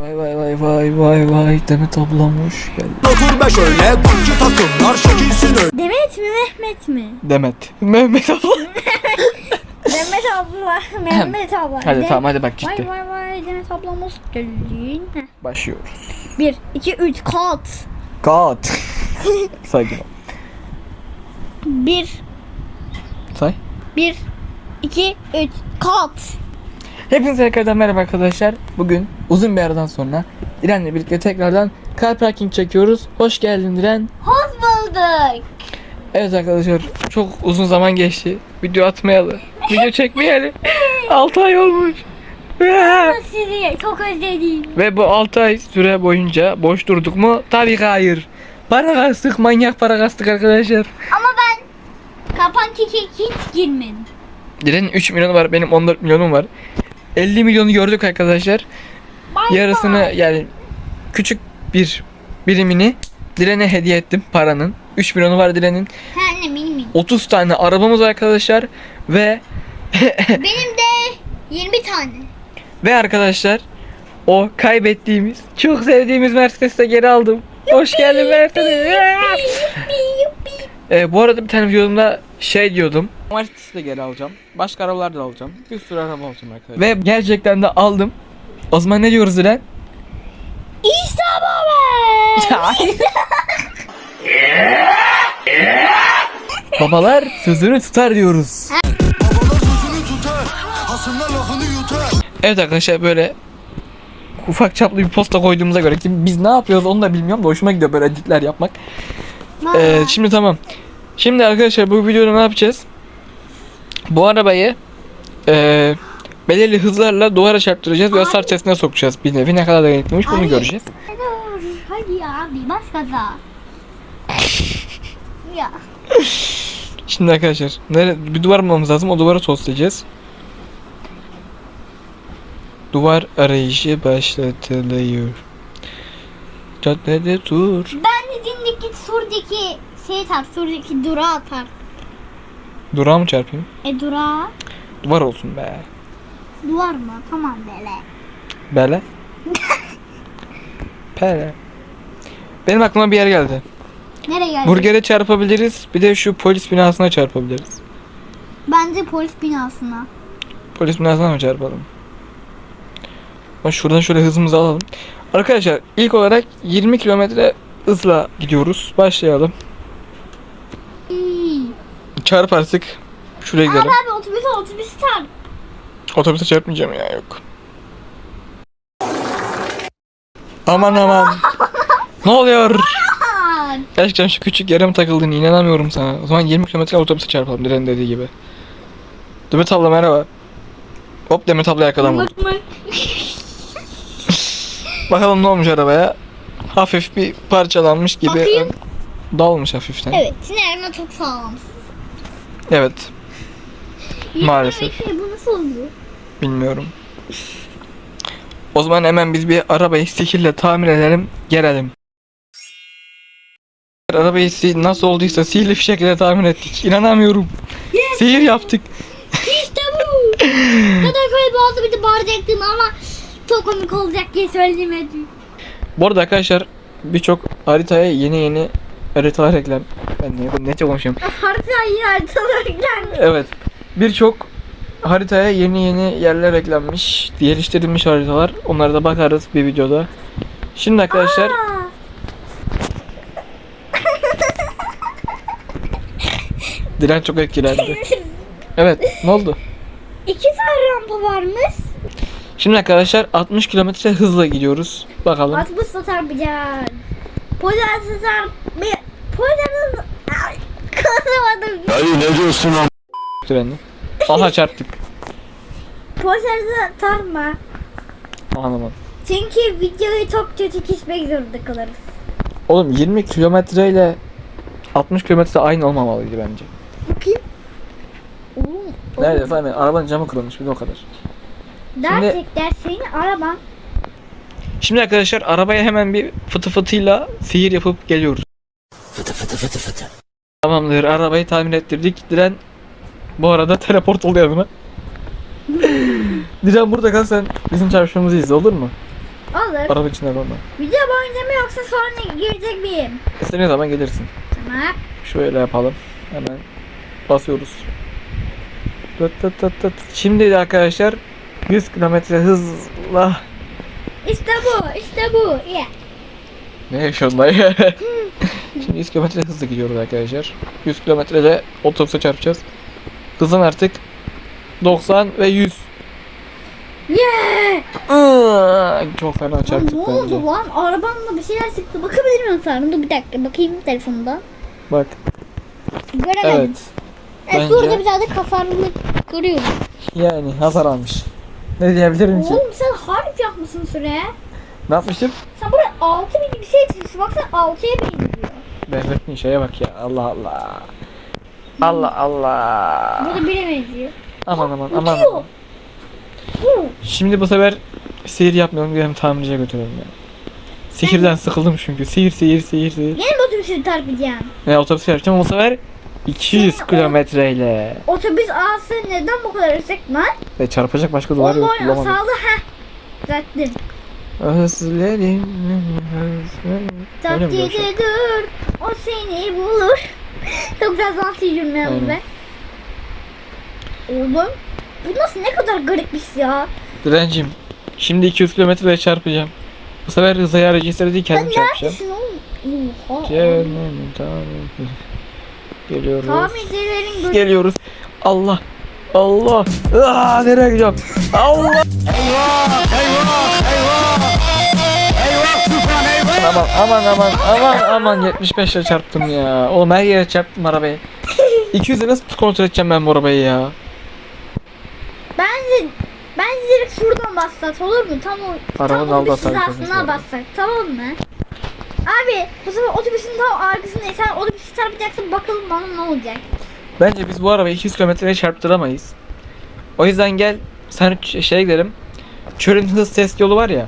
Vay vay vay vay vay vay Demet ablam hoş geldin. Otur be şöyle Türkçü takımlar şekilsin öyle Demet mi Mehmet mi? Demet. Mehmet abla. Demet abla. Mehmet abla. Hadi De- tamam hadi bak Vay ciddi. vay vay Demet ablamız gelin. Heh. Başlıyoruz. 1, 2, 3 kat. Kat. Sakin ol. 1, Say. 1, 2, 3 kat. Hepinize tekrardan merhaba arkadaşlar. Bugün uzun bir aradan sonra İren'le birlikte tekrardan car parking çekiyoruz. Hoş geldin İren. Hoş bulduk. Evet arkadaşlar çok uzun zaman geçti. Video atmayalı. Video çekmeyeli. 6 ay olmuş. Sizi çok özledim. Ve bu 6 ay süre boyunca boş durduk mu? Tabii ki hayır. Para kastık, manyak para kastık arkadaşlar. Ama ben kapan keki hiç girmedim. Diren'in 3 milyonu var, benim 14 milyonum var. 50 milyonu gördük arkadaşlar. Yarısını yani küçük bir birimini Diren'e hediye ettim paranın. 3 milyonu var Diren'in. He anne benim benim. 30 tane arabamız arkadaşlar ve Benim de 20 tane. ve arkadaşlar o kaybettiğimiz, çok sevdiğimiz Mercedes'e geri aldım. Hoş geldin Mercedes. Ee, bu arada bir tane videomda şey diyordum. Mercedes'i de geri alacağım. Başka arabalar da alacağım. Bir sürü araba alacağım arkadaşlar. Ve gerçekten de aldım. O zaman ne diyoruz Diren? İşte baba. Babalar sözünü tutar diyoruz. Babalar sözünü tutar Hasımlar lafını yutar Evet arkadaşlar böyle ufak çaplı bir posta koyduğumuza göre şimdi biz ne yapıyoruz onu da bilmiyorum da hoşuma gidiyor böyle editler yapmak. Ee, şimdi tamam. Şimdi arkadaşlar bu videoda ne yapacağız? Bu arabayı eee belirli hızlarla duvara çarptıracağız ve hasar testine sokacağız. Bir nevi ne kadar dayanıklıymış bunu göreceğiz. Hadi ya abi bas gaza. ya. Şimdi arkadaşlar nere, bir duvar bulmamız lazım. O duvara toslayacağız. Duvar arayışı başlatılıyor. Caddede dur. Ben de dindik git surdaki şey tak surdaki dura atar. Durağa mı çarpayım? E dura Duvar olsun be. duvar mı? Tamam böyle. Böyle. Pere. Benim aklıma bir yer geldi. Nereye geldik? Burgere çarpabiliriz. Bir de şu polis binasına çarpabiliriz. Bence polis binasına. Polis binasına mı çarpalım? Ama şuradan şöyle hızımızı alalım. Arkadaşlar ilk olarak 20 kilometre hızla gidiyoruz. Başlayalım. İyi. Çarparsak şuraya gidelim. abi otobüs otobüs tar. Otobüse çarpmayacağım ya yok. Aman aman. ne oluyor? Gerçekten şu küçük yere mi takıldığını inanamıyorum sana. O zaman 20 kilometre otobüse çarpalım Diren dediği gibi. Demet abla merhaba. Hop Demet abla. Bak bak. Bakalım ne olmuş arabaya. Hafif bir parçalanmış gibi. Bakayım. Dalmış hafiften. Evet sinerma çok sağlam. Evet, Maalesef. Şey, bu nasıl oluyor? bilmiyorum. O zaman hemen biz bir arabayı sihirle tamir edelim, gelelim. Arabayı si- nasıl olduysa sihirli bir şekilde tamir ettik. İnanamıyorum. Sihir yaptık. İşte bu. Kadar böyle boğazı bir de bağıracaktım ama çok komik olacak diye söylemedim. Bu arada arkadaşlar birçok haritaya yeni yeni haritalar eklen. Ben ne, ne çok konuşuyorum. Haritayı haritalarken. Evet. Birçok haritaya yeni yeni yerler eklenmiş, geliştirilmiş haritalar. Onlara da bakarız bir videoda. Şimdi arkadaşlar Diren çok etkilendi. Evet, ne oldu? İki tane rampa varmış. Şimdi arkadaşlar 60 kilometre hızla gidiyoruz. Bakalım. 60 çarpacağız. Polis satar. Polis Ay, Kazamadım. Dayı ne diyorsun am Direnle. Aha çarptık. Polis tarma. Anlamadım. Çünkü videoyu çok kötü kesmek zorunda kalırız. Oğlum 20 kilometre ile 60 kilometre aynı olmamalıydı bence. Bakayım. Oğlum, Nerede efendim? Arabanın camı kırılmış bir de o kadar. Gerçekten senin araban Şimdi arkadaşlar arabaya hemen bir fıtı fıtıyla sihir yapıp geliyoruz. Fıtı fıtı fıtı fıtı Tamamdır arabayı tamir ettirdik. Diren bu arada teleport oldu yanıma. Diren burada kal sen bizim çarpışmamızı izle olur mu? olur. Araba içinde kalma. Video boyunca mı yoksa sonra girecek miyim? İstediğin zaman gelirsin. Tamam. Şöyle yapalım. Hemen basıyoruz. Tıt tıt tıt tıt. Şimdi de arkadaşlar 100 kilometre hızla İşte bu, işte bu. İyi. ne yaşıyorsun dayı? Şimdi 100 kilometre hızla gidiyoruz arkadaşlar. 100 kilometrede otobüse çarpacağız. Hızın artık 90 ve 100. Yeah! Iıı, Çok fena çarptık ne bence. oldu lan? Arabamla bir şeyler sıktı. Bakabilir miyim sana? Dur bir dakika bakayım telefonda. Bak Göremedim. evet. Evet. bence- Burada birazcık hasarlılık görüyorum. Yani hasar almış. Ne diyebilirim ki? Oğlum sen harf yapmışsın süre. Ne yapmıştım? Sen buraya 6000 gibi bir şey çizmişsin. Baksana 6'ya benziyor. Behrettin şeye bak ya. Allah Allah. Allah Allah. Burada 1'e benziyor. Aman aman aman. Aman. Şimdi bu sefer sihir yapmayalım gidelim tamirciye götürelim ya. Sihirden sıkıldım çünkü. Sihir sihir sihir sihir. Yine mi otobüsü tarpacağım? Ne otobüs yapacağım ama bu sefer 200 Senin o- kilometreyle. Otobüs ağası neden bu kadar yüksek lan? Ve çarpacak başka duvar yok. Onboy Bulamadım. asalı heh. Düzelttim. Özledim. özledim. Öyle mi? Tatlıydı dur. O seni bulur. Çok güzel zaman sıyırmayalım Aynen. be. Oğlum. Bu nasıl ne kadar garip bir his ya. Direncim. Şimdi 200 kilometreye çarpacağım. Bu sefer hız ayarı cinsleri değil Sen kendim çarpacağım. neredesin oğlum? Oha. Cehennemin tamirci. Geliyoruz. Tamircilerin. Geliyoruz. Allah. Allah. Aa, nereye gidiyorum? Allah. Aman aman aman aman aman 75 ile çarptım ya. Oğlum her yere çarptım arabayı. 200'e nasıl kontrol edeceğim ben bu arabayı ya? Bence bence direkt şuradan bassak olur mu? Tam o Arabanın tam aldı hizasına etmesi bassak tamam mı? Abi bu sefer otobüsün tam arkasındayız. Sen otobüsü çarpacaksın bakalım bana ne olacak. Bence biz bu arabayı 200 kilometreye çarptıramayız. O yüzden gel sen şeye gidelim. Çölün hız test yolu var ya.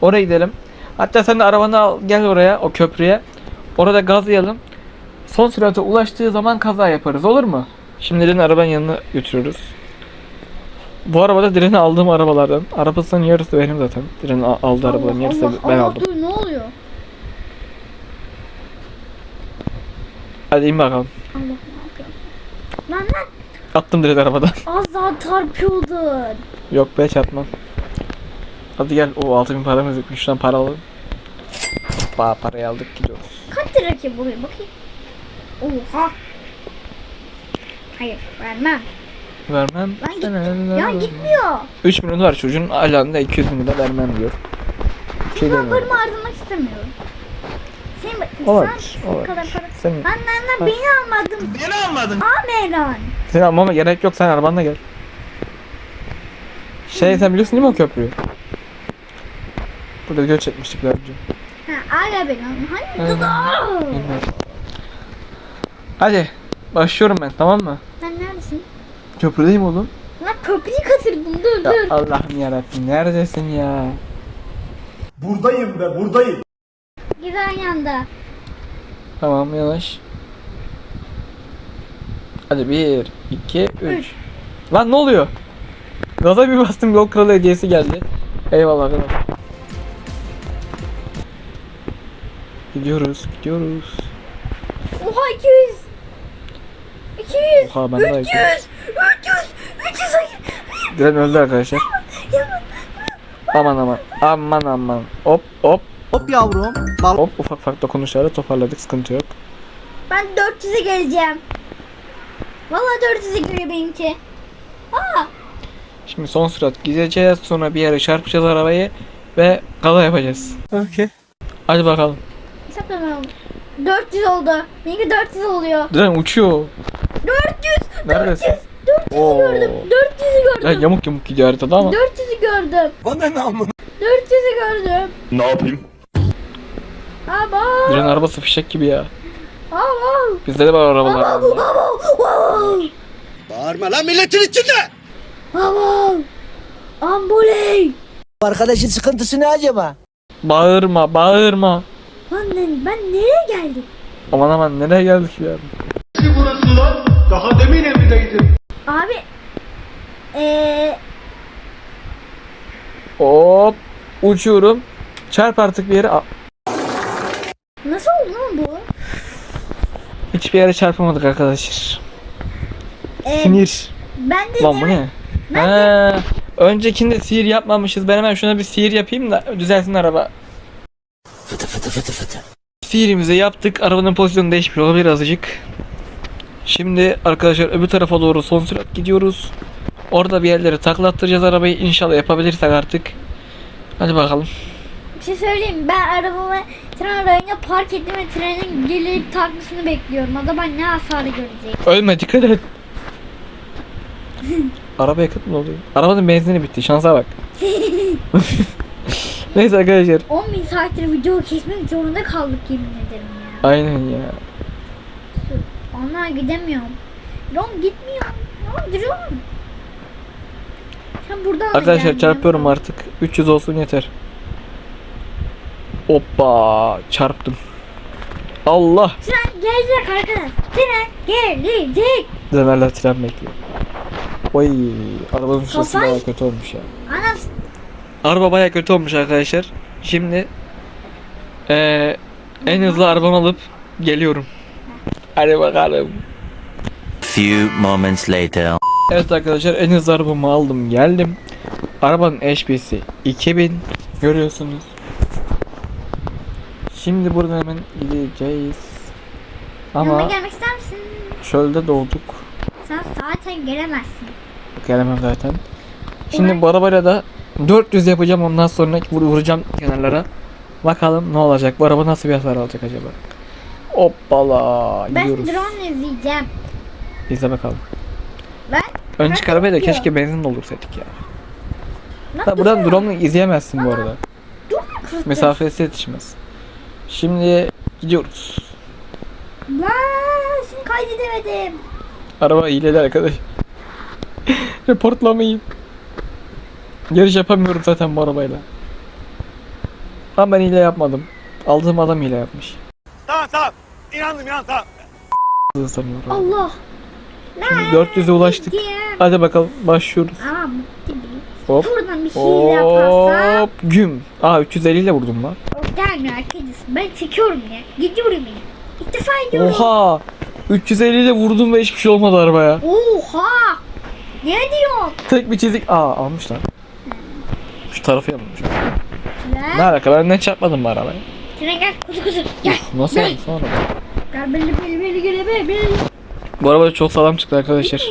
Oraya gidelim. Hatta sen de arabanı al gel oraya o köprüye. Orada gazlayalım. Son sürate ulaştığı zaman kaza yaparız olur mu? Şimdi Diren'i arabanın yanına götürüyoruz. Bu arabada Diren'i aldığım arabalardan. Arabasının yarısı benim zaten. Diren'in al- aldığı arabaların yarısı Allah, ben Allah, aldım. Dur ne oluyor? Hadi in bakalım. Allah ne yapıyorsun? Lan lan Attım Diren'i arabadan. az daha çarpıyordun. Yok be çarpmam. Hadi gel o 6000 paramız yok. Şuradan para alalım. Ba parayı aldık gidiyoruz. Kaç lira ki buraya bakayım. Oha. Hayır vermem. Vermem. Lan git. Ya gitmiyor. 3 milyon var çocuğun alanda 200 milyon da vermem diyor. Şey Ben demiyorum. paramı harcamak istemiyorum. Sen bak Olabilir, sen olabilir. bu kadar para. Sen, Lan lan lan beni almadın. Beni almadın. Ameran. seni almama gerek yok sen arabanla gel. Şey sen biliyorsun değil mi o köprüyü? Burada video çekmiştik daha önce. Ha ara beni alma. Hani. Bilmiyorum. Hadi başlıyorum ben tamam mı? Sen neredesin? Köprüdeyim oğlum. Lan köprüyü kaçırdım dur Ya dur. Allah'ım yarabbim neredesin ya? Buradayım be buradayım. Güzel yanda. Tamam yavaş. Hadi bir, iki, üç. Lan ne oluyor? Gaza bir bastım yol kralı hediyesi geldi. Eyvallah arkadaşlar. Gidiyoruz, gidiyoruz. Oha 200. 200. Oha, ben de 300. 300. 300 hayır. Diren öldü arkadaşlar. Aman aman. Aman aman. Hop hop Hop yavrum. Bal hop ufak ufak dokunuşlarla toparladık sıkıntı yok. Ben 400'e geleceğim. Vallahi 400'e giriyor benimki. Aa, Şimdi son sürat gideceğiz sonra bir yere çarpacağız arabayı ve kaza yapacağız. Okey. Hadi bakalım. hesaplamıyorum. 400 oldu. Benimki 400 oluyor. Diren uçuyor. 400. Neredesin? 400'ü Oo. gördüm. 400'ü Ya gördüm. yamuk yamuk gidiyor haritada ama. 400'ü gördüm. Bana ne amına? 400'ü gördüm. Ne yapayım? Aba. Diren arabası fişek gibi ya. Aba. Bizde de var arabalar. Aba. vallahi. Aba. Bağırma lan milletin içinde. Aba. Amboley. Arkadaşın sıkıntısı ne acaba? Bağırma, bağırma. Lan ben, ben nereye geldim? Aman aman nereye geldik ya? burası lan? Daha demin evdeydim. Abi. Eee. Hop. Uçuyorum. Çarp artık bir yere. Nasıl oldu lan bu? Hiçbir yere çarpamadık arkadaşlar. Ee, Sinir. ben de Lan bu ne? Ha, öncekinde sihir yapmamışız. Ben hemen şuna bir sihir yapayım da düzelsin araba. Sihirimizi yaptık. Arabanın pozisyonu değişmiş olabilir azıcık. Şimdi arkadaşlar öbür tarafa doğru son sürat gidiyoruz. Orada bir yerlere taklattıracağız arabayı. İnşallah yapabilirsek artık. Hadi bakalım. Bir şey söyleyeyim ben arabamı tren rayına park ettim ve trenin gelip takmasını bekliyorum. Acaba ne hasarı görecek? Ölme dikkat et. Araba yakıt mı oluyor? Arabanın benzini bitti. Şansa bak. Neyse arkadaşlar. 10 bin saattir video kesmek zorunda kaldık yemin ederim ya. Aynen ya. Onlar gidemiyorum. Ron gitmiyor. Ron duruyorum. Sen burada Arkadaşlar çarpıyorum artık. 300 olsun yeter. Hoppa çarptım. Allah. Tren gelecek arkadaş. Tren gelecek. Demerler tren bekliyor. Oy arabanın şurası Kafay- baya kötü olmuş ya. Anas Araba baya kötü olmuş arkadaşlar. Şimdi eee, en hızlı arabamı alıp geliyorum. Hadi bakalım. Few moments later. Evet arkadaşlar en hızlı arabamı aldım geldim. Arabanın HP'si 2000 görüyorsunuz. Şimdi buradan hemen gideceğiz. yanıma Ama gelmek ister misin? çölde doğduk. Sen zaten gelemezsin. Gelemem zaten. Şimdi bu arabayla da 400 yapacağım ondan sonra vur, vuracağım kenarlara. Bakalım ne olacak. Bu araba nasıl bir hasar alacak acaba? Hoppala Ben gidiyoruz. drone izleyeceğim. İzle bakalım. Ben Önceki arabayı da keşke benzin doldursaydık ya. Ha, buradan duruyor? drone'u izleyemezsin bu arada. Kızdır. Mesafesi yetişmez. Şimdi gidiyoruz. Lan şimdi kaydedemedim. Araba hileli arkadaş. Reportlamayın. Yarış yapamıyorum zaten bu arabayla. Ama ben hile yapmadım. Aldığım adam hile yapmış. Tamam tamam. İnandım inan tamam. Sanıyorum. Allah. Şimdi 400'e ulaştık. Hadi bakalım başlıyoruz. Değil. Hop. Buradan bir şey yaparsam Hop. Güm. Aa 350 ile vurdum lan. Gelmiyor arkadaşım. Ben çekiyorum ya. Gidiyorum ya. İlk defa gidiyorum. Oha. 350 ile vurdum ve hiçbir şey olmadı arabaya. Oha. Ne diyorsun? Tek bir çizik. Aa almış lan. Şu tarafı yanılmış. Ne Lan. alaka ben ne çarpmadım bu arabaya. Tren gel kuzu kuzu. Gel. Nasıl Gel. yanlış sonra? Gel beni beni beni gel beni beni. Bu araba çok sağlam çıktı arkadaşlar.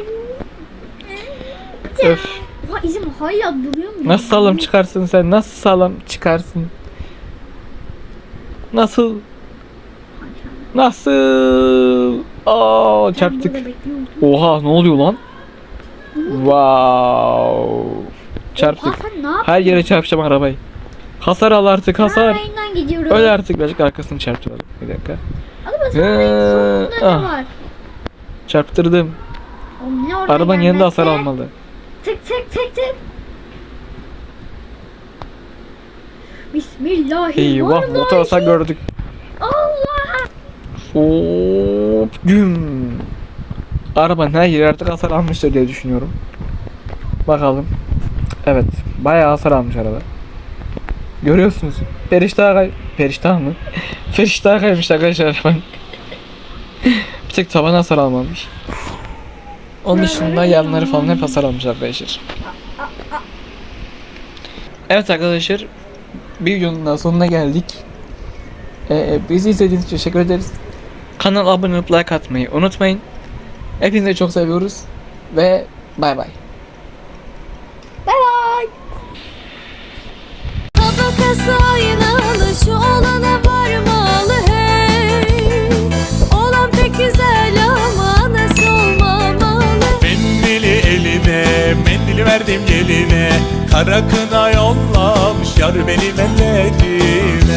Öf. Ha izim hala duruyor mu? Nasıl sağlam çıkarsın sen? Nasıl sağlam çıkarsın? Nasıl? Nasıl? Aa çarptık. Oha ne oluyor lan? Wow. Çarptık. Her yere çarpacağım arabayı. Hasar al artık hasar. Aynen gidiyorum. Öl artık birazcık arkasını çarptıralım. Bir dakika. Ee, ah. var? Çarptırdım. Oğlum Arabanın yanında hasar almalı. Tık tık tık tık. Bismillahirrahmanirrahim. Eyvah motor hasar gördük. Allah. Hop güm. Arabanın her yeri artık hasar almıştır diye düşünüyorum. Bakalım. Evet. Bayağı hasar almış araba. Görüyorsunuz. Periştah kay... Periştah mı? Periştah kaymış arkadaşlar. Bir tek taban hasar almamış. Onun dışında yanları falan hep hasar almış arkadaşlar. Evet arkadaşlar. Bir videonun daha sonuna geldik. Ee, bizi izlediğiniz için teşekkür ederiz. Kanala abone olup like atmayı unutmayın. Hepinizi çok seviyoruz. Ve bay bay. Bay bay. Tabakası aynalı şu olana varmalı hey Olan pek güzel ama nasıl olmamalı Mendili eline, mendili verdim geline Kara kına yollamış Yar benim ellerim